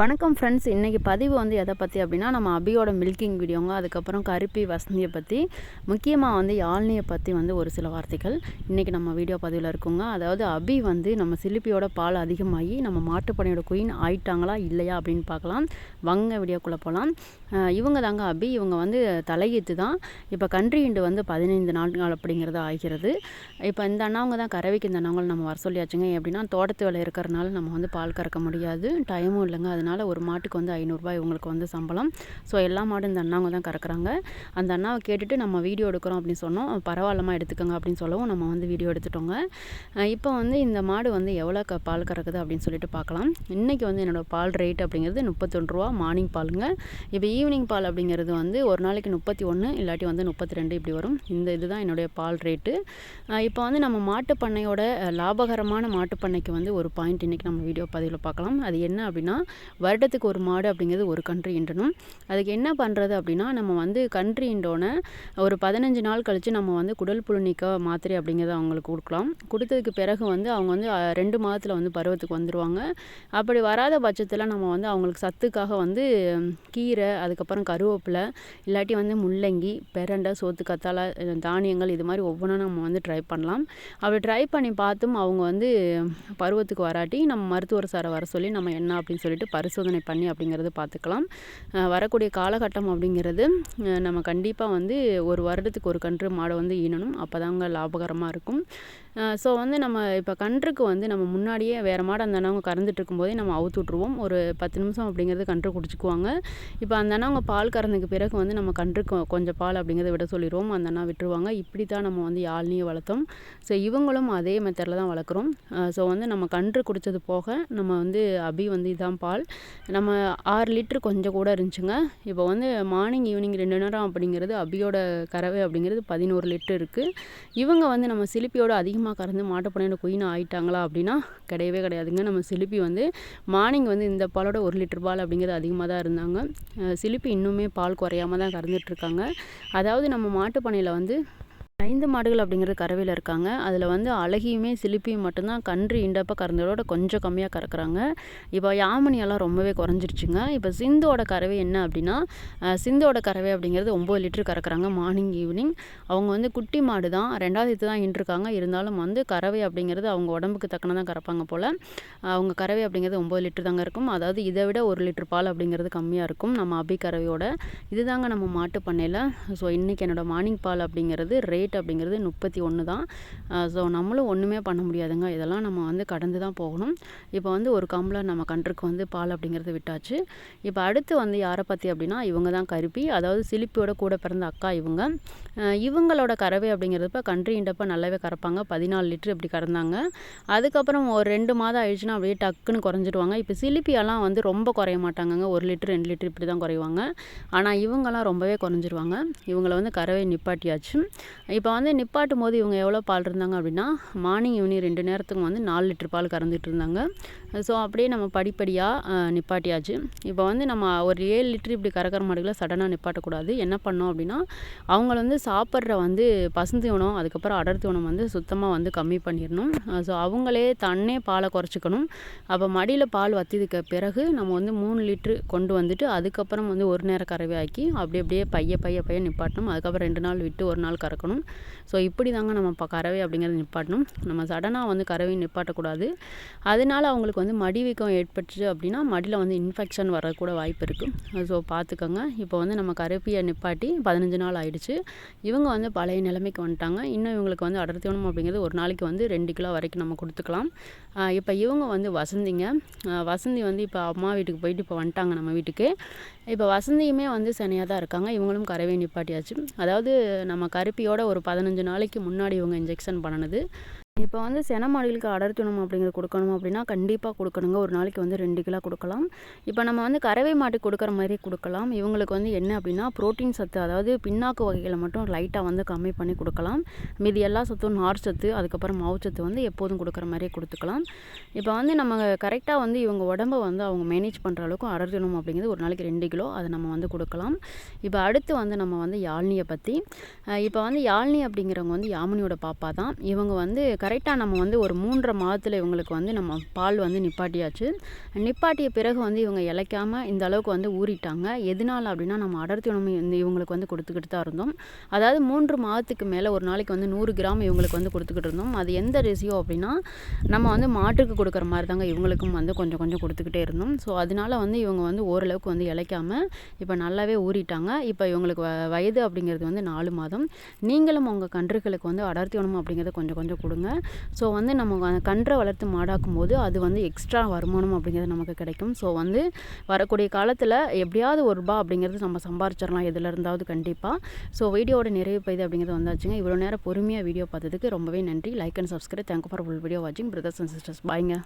வணக்கம் ஃப்ரெண்ட்ஸ் இன்றைக்கி பதிவு வந்து எதை பற்றி அப்படின்னா நம்ம அபியோட மில்கிங் வீடியோங்க அதுக்கப்புறம் கருப்பி வசந்தியை பற்றி முக்கியமாக வந்து யாழ்னியை பற்றி வந்து ஒரு சில வார்த்தைகள். இன்றைக்கி நம்ம வீடியோ பதிவில் இருக்குங்க. அதாவது அபி வந்து நம்ம சிலிப்பியோட பால் அதிகமாகி நம்ம மாட்டுப்பனையோட குயின் ஆயிட்டாங்களா இல்லையா அப்படின்னு பார்க்கலாம். வங்க வீடியோக்குள்ளே போகலாம் இவங்க தாங்க அபி. இவங்க வந்து தலையீத்து தான் இப்போ கன்றி இண்டு வந்து பதினைந்து நாட்கள் அப்படிங்கிறது ஆகிறது. இப்போ இந்த அண்ணாவங்க தான் கறவைக்கு இந்த அண்ணாவங்களை நம்ம வர சொல்லியாச்சுங்க. எப்படின்னா தோட்டத்து வேலை இருக்கிறனால நம்ம வந்து பால் கறக்க முடியாது. டைமும் இல்லைங்க. அதனால் அதனால் ஒரு மாட்டுக்கு வந்து ஐநூறுரூவா இவங்களுக்கு வந்து சம்பளம். ஸோ எல்லா மாடும் இந்த அண்ணாங்க தான் கறக்குறாங்க. அந்த அண்ணாவை கேட்டுட்டு நம்ம வீடியோ எடுக்கிறோம் அப்படின்னு சொன்னோம். பரவாயில்லமா எடுத்துக்கோங்க அப்படின்னு சொல்லவும் நம்ம வந்து வீடியோ எடுத்துட்டோங்க. இப்போ வந்து இந்த மாடு வந்து எவ்வளோ க பால் கறக்குது அப்படின்னு சொல்லிட்டு பார்க்கலாம். இன்றைக்கி வந்து என்னோடய பால் ரேட் அப்படிங்கிறது முப்பத்தொன்று ரூபா மார்னிங் பாலுங்க. இப்போ ஈவினிங் பால் அப்படிங்கிறது வந்து ஒரு நாளைக்கு முப்பத்தி ஒன்று இல்லாட்டி வந்து முப்பத்தி ரெண்டு இப்படி வரும். இந்த இதுதான் என்னுடைய பால் ரேட்டு இப்போ வந்து நம்ம மாட்டுப்பண்ணையோட லாபகரமான மாட்டுப்பண்ணைக்கு வந்து ஒரு பாயிண்ட் இன்றைக்கி நம்ம வீடியோ பதிவில் பார்க்கலாம். அது என்ன அப்படின்னா வருடத்துக்கு ஒரு மாடு அப்படிங்கிறது ஒரு கன்று ஈன்றணும் அதுக்கு என்ன பண்ணுறது அப்படின்னா நம்ம வந்து கன்று ஈண்டோன்னே ஒரு பதினஞ்சு நாள் கழித்து நம்ம வந்து குடல் புழுநீக்க மாத்திரை அப்படிங்கிறத அவங்களுக்கு கொடுக்கலாம். கொடுத்ததுக்கு பிறகு வந்து அவங்க வந்து ரெண்டு மாதத்தில் வந்து பருவத்துக்கு வந்துடுவாங்க அப்படி வராத பட்சத்தில் நம்ம வந்து அவங்களுக்கு சத்துக்காக வந்து கீரை அதுக்கப்புறம் கருவேப்பிலை இல்லாட்டி வந்து முள்ளங்கி பெரண்டை சோத்து கத்தாழை தானியங்கள் இது மாதிரி ஒவ்வொன்றும் நம்ம வந்து ட்ரை பண்ணலாம். அப்படி ட்ரை பண்ணி பார்த்தும் அவங்க வந்து பருவத்துக்கு வராட்டி நம்ம மருத்துவர் சாரை வர சொல்லி நம்ம என்ன அப்படின்னு சொல்லிட்டு பரு பரிசோதனை பண்ணி அப்படிங்கிறது பார்த்துக்கலாம். வரக்கூடிய காலகட்டம் அப்படிங்கிறது நம்ம கண்டிப்பாக வந்து ஒரு வருடத்துக்கு ஒரு கன்று மாடை வந்து ஈனணும் அப்போ தாங்க லாபகரமாக இருக்கும் ஸோ வந்து நம்ம இப்போ கன்றுக்கு வந்து நம்ம முன்னாடியே வேறு மாடு அந்த அண்ணவங்க கறந்துட்டு இருக்கும்போதே நம்ம அவுத்து விட்ருவோம் ஒரு பத்து நிமிஷம் அப்படிங்கிறது கன்று குடிச்சிக்குவாங்க. இப்போ அந்த அண்ணவங்க பால் கறந்துக்கு பிறகு வந்து நம்ம கன்றுக்கு கொஞ்சம் பால் அப்படிங்கிறத விட சொல்லிடுவோம் அந்த அண்ணா விட்டுருவாங்க. இப்படி தான் நம்ம வந்து யாழ்னியை வளர்த்தோம். ஸோ இவங்களும் அதே மெத்தடில் தான் வளர்க்குறோம். ஸோ வந்து நம்ம கன்று குடித்தது போக நம்ம வந்து அபி வந்து இதான் பால். நம்ம ஆறு லிட்ரு கொஞ்சம் கூட இருந்துச்சுங்க. இப்போ வந்து மார்னிங் ஈவினிங் ரெண்டு நேரம் அப்படிங்கிறது அபியோட கறவை அப்படிங்கிறது பதினோரு லிட்ரு இருக்குது இவங்க வந்து நம்ம சிலிப்பியோட அதிகமாக கறந்து மாட்டுப்பண்ணையோட குயின் ஆகிட்டாங்களா அப்படின்னா கிடையவே கிடையாதுங்க. நம்ம சிலிப்பி வந்து மார்னிங் வந்து இந்த பாலோட ஒரு லிட்டர் பால் அப்படிங்கிறது அதிகமாக தான் இருந்தாங்க. சிலிப்பி இன்னுமே பால் குறையாமல் தான் கறந்துட்டுருக்காங்க அதாவது நம்ம மாட்டுப்பண்ணையில் வந்து ஐந்து மாடுகள் அப்படிங்கிறது கறவையில் இருக்காங்க. அதில் வந்து அழகியுமே சிலிப்பியும் மட்டும்தான். கன்று இண்டப்ப கறந்ததோட கொஞ்சம் கம்மியாக கறக்குறாங்க. இப்போ யாமனியெல்லாம் ரொம்பவே குறைஞ்சிருச்சுங்க. இப்போ சிந்தோட கறவை என்ன அப்படின்னா சிந்தோட கறவை அப்படிங்கிறது ஒம்பது லிட்டர் கறக்குறாங்க மார்னிங் ஈவினிங். அவங்க வந்து குட்டி மாடு தான் ரெண்டாவது இது தான் இன்றிருக்காங்க இருந்தாலும் வந்து கறவை அப்படிங்கிறது அவங்க உடம்புக்கு தக்கன தான் கறப்பாங்க போல். அவங்க கறவை அப்படிங்கிறது ஒம்பது லிட்டர் தாங்க இருக்கும். அதாவது இதை விட ஒரு லிட்டர் பால் அப்படிங்கிறது கம்மியாக இருக்கும். நம்ம அபி கறவையோட. இதுதாங்க நம்ம மாட்டு பண்ணையில். ஸோ இன்றைக்கி என்னோடய மார்னிங் பால் அப்படிங்கிறது ரேட் ரேட் அப்படிங்கிறது முப்பத்தி ஒன்று தான். ஸோ நம்மளும் ஒன்றுமே பண்ண முடியாதுங்க. இதெல்லாம் நம்ம வந்து கடந்து தான் போகணும். இப்போ வந்து ஒரு கம்ளர் நம்ம கன்றுக்கு வந்து பால் அப்படிங்கிறது விட்டாச்சு. இப்போ அடுத்து வந்து யாரை பற்றி அப்படின்னா இவங்க தான் கருப்பி. அதாவது சிலிப்பியோட கூட பிறந்த அக்கா இவங்க. இவங்களோட கறவை அப்படிங்கிறப்ப கன்றுன்றப்ப நல்லாவே கறப்பாங்க. பதினாலு லிட்டர் இப்படி கறந்தாங்க. அதுக்கப்புறம் ஒரு ரெண்டு மாதம் ஆயிடுச்சுன்னா அப்படியே டக்குன்னு குறைஞ்சிடுவாங்க. இப்போ சிலிப்பியெல்லாம் வந்து ரொம்ப குறைய மாட்டாங்கங்க. ஒரு லிட்டர் ரெண்டு லிட்டர் இப்படி தான் குறைவாங்க. ஆனால் இவங்கெல்லாம் ரொம்பவே குறைஞ்சிருவாங்க. இவங்களை வந்து கறவை நிப்பாட்டியாச்சு. இப்போ வந்து நிப்பாட்டும் போது இவங்க எவ்வளோ பால் இருந்தாங்க அப்படின்னா மார்னிங் ஈவினிங் ரெண்டு நேரத்துக்கு வந்து நாலு லிட்டர் பால் கறந்துட்டு இருந்தாங்க. ஸோ அப்படியே நம்ம படிப்படியாக நிப்பாட்டியாச்சு. இப்போ வந்து நம்ம ஒரு ஏழு லிட்டர் இப்படி கறக்கிற மாடுகளை சடனாக நிப்பாட்டக்கூடாது. என்ன பண்ணோம் அப்படின்னா அவங்கள வந்து சாப்பிட்ற வந்து பசுந்தி உணவு அதுக்கப்புறம் அடர்த்தி உணவு வந்து சுத்தமாக வந்து கம்மி பண்ணிடணும். ஸோ அவங்களே தன்னே பாலை குறைச்சிக்கணும். அப்போ மடியில் பால் வத்ததுக்கு பிறகு நம்ம வந்து மூணு லிட்ரு கொண்டு வந்துட்டு அதுக்கப்புறம் வந்து ஒரு நேரம் கறவை ஆக்கி அப்படி அப்படியே பைய பைய பைய நிப்பாட்டணும். அதுக்கப்புறம் ரெண்டு நாள் விட்டு ஒரு நாள் கறக்கணும். ஸோ இப்படி தாங்க நம்ம இப்போ கறவை அப்படிங்கிறத நிப்பாட்டணும். நம்ம சடனாக வந்து கறவை நிப்பாட்டக்கூடாது. அதனால அவங்களுக்கு வந்து மடி வீக்கம் ஏற்பட்டுச்சு அப்படின்னா மடியில் வந்து இன்ஃபெக்ஷன் வரக்கூட வாய்ப்பு இருக்குது ஸோ பார்த்துக்கோங்க இப்போ வந்து நம்ம கருப்பியை நிப்பாட்டி பதினஞ்சு நாள் ஆயிடுச்சு. இவங்க வந்து பழைய நிலைமைக்கு வந்துட்டாங்க. இன்னும் இவங்களுக்கு வந்து அடர்த்தியணும் அப்படிங்கிறது ஒரு நாளைக்கு வந்து ரெண்டு கிலோ வரைக்கும் நம்ம கொடுத்துக்கலாம். இப்போ இவங்க வந்து வசந்திங்க. வசந்தி வந்து இப்போ அம்மா வீட்டுக்கு போயிட்டு இப்போ வந்துட்டாங்க நம்ம வீட்டுக்கு. இப்போ வசந்தியுமே வந்து சனியாக தான் இருக்காங்க. இவங்களும் கறவை நிப்பாட்டியாச்சு. அதாவது நம்ம கருப்பியோட ஒரு பதினஞ்சு நாளைக்கு முன்னாடி இவங்க இன்ஜெக்ஷன் பண்ணினது. இப்போ வந்து சென மாடுகளுக்கு அடர்த்தினம் அப்படிங்கிறது கொடுக்கணும் அப்படின்னா கண்டிப்பாக கொடுக்கணுங்க. ஒரு நாளைக்கு வந்து ரெண்டு கிலோ கொடுக்கலாம். இப்போ நம்ம வந்து கறவை மாட்டுக்கு கொடுக்குற மாதிரி கொடுக்கலாம். இவங்களுக்கு வந்து என்ன அப்படின்னா ப்ரோட்டீன் சத்து அதாவது பின்னாக்கு வகைகளை மட்டும் லைட்டாக வந்து கம்மி பண்ணி கொடுக்கலாம். மீதி எல்லா சத்தும் நார் சத்து அதுக்கப்புறம் மாவுச்சத்து வந்து எப்போதும் கொடுக்குற மாதிரியே கொடுத்துக்கலாம். இப்போ வந்து நம்ம கரெக்டாக வந்து இவங்க உடம்பை வந்து அவங்க மேனேஜ் பண்ணுற அளவுக்கு அடர்த்தினம் அப்படிங்கிறது ஒரு நாளைக்கு ரெண்டு கிலோ அதை நம்ம வந்து கொடுக்கலாம். இப்போ அடுத்து வந்து நம்ம வந்து யாழ்னியை பற்றி இப்போ வந்து யாழ்னி அப்படிங்கிறவங்க வந்து யாமினியோட பாப்பா தான். இவங்க வந்து கரெக்டாக நம்ம வந்து ஒரு மூன்றரை மாதத்தில் இவங்களுக்கு வந்து நம்ம பால் வந்து நிப்பாட்டியாச்சு. நிப்பாட்டிய பிறகு வந்து இவங்க இளைக்காமல் இந்த அளவுக்கு வந்து ஊறிட்டாங்க. எதனால் அப்படின்னா நம்ம அடர்த்தி உணவு இந்த இவங்களுக்கு வந்து கொடுத்துக்கிட்டு தான் இருந்தோம். அதாவது மூன்று மாதத்துக்கு மேலே ஒரு நாளைக்கு வந்து நூறு கிராம் இவங்களுக்கு வந்து கொடுத்துக்கிட்டு இருந்தோம். அது எந்த ரேசியோ அப்படின்னா நம்ம வந்து மாட்டுக்கு கொடுக்குற மாதிரி தாங்க இவங்களுக்கும் வந்து கொஞ்சம் கொஞ்சம் கொடுத்துக்கிட்டே இருந்தோம். ஸோ அதனால வந்து இவங்க வந்து ஓரளவுக்கு வந்து இளைக்காமல் இப்போ நல்லாவே ஊறிட்டாங்க. இப்போ இவங்களுக்கு வ வயது அப்படிங்கிறது வந்து நாலு மாதம். நீங்களும் உங்கள் கன்றுகளுக்கு வந்து அடர்த்தி உணவு அப்படிங்கிறத கொஞ்சம் கொஞ்சம் கொடுங்க. ஸோ வந்து நம்ம கன்றை வளர்த்து மாடாக்கும் போது அது வந்து எக்ஸ்ட்ரா வருமானம் அப்படிங்கிறது நமக்கு கிடைக்கும். ஸோ வந்து வரக்கூடிய காலத்தில் எப்படியாவது ஒரு ரூபா அப்படிங்கிறது நம்ம சம்பாரிச்சிடலாம் எதில் இருந்தாவது கண்டிப்பாக ஸோ வீடியோட நிறைவு பெய்து அப்படிங்கிறது வந்தாச்சுங்க. இவ்வளோ நேரம் பொறுமையாக வீடியோ பார்த்ததுக்கு ரொம்பவே நன்றி. Like and subscribe thank for full video வாட்சிங் பிரதர்ஸ் அண்ட் சிஸ்டர்ஸ் பாய்ங்க